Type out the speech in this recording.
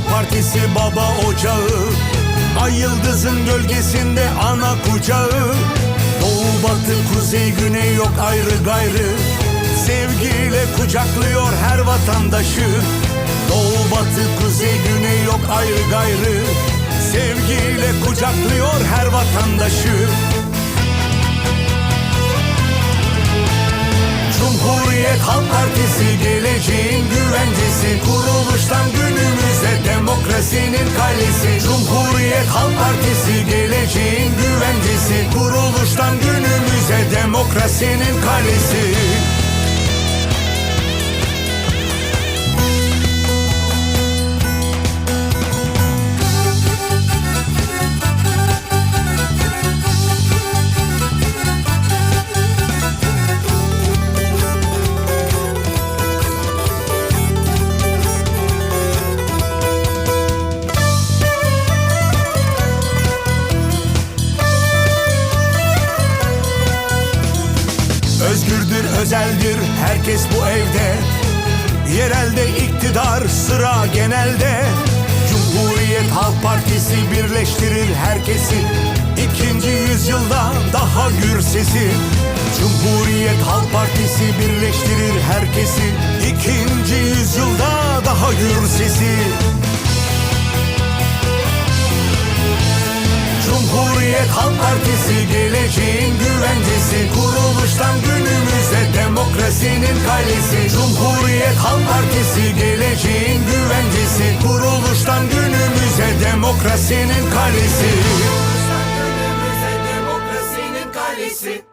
Partisi baba ocağı. Ay yıldızın gölgesinde ana kucağı. Doğu batı kuzey güney yok ayrı gayrı. Sevgiyle kucaklıyor her vatandaşı. Doğu batı kuzey güney yok ayrı gayrı. Sevgiyle kucaklıyor her vatandaşı. Cumhuriyet Halk Partisi geleceğin güvencesi Kuruluştan demokrasinin kalesi Cumhuriyet Halk Partisi geleceğin güvencesi Kuruluştan günümüze demokrasinin kalesi Özgürdür, özeldir herkes bu evde. Yerelde iktidar sıra genelde. Cumhuriyet Halk Partisi birleştirir herkesi. İkinci yüzyılda daha gür sesi. Cumhuriyet Halk Partisi birleştirir herkesi. İkinci yüzyılda daha gür sesi. Cumhuriyet Halk Partisi geleceğin güvencesi. Kuruluştan demokrasinin kalesi Cumhuriyet Halk Partisi geleceğin güvencesi Kuruluştan günümüze demokrasinin kalesi. Kuruluştan günümüze demokrasinin kalesi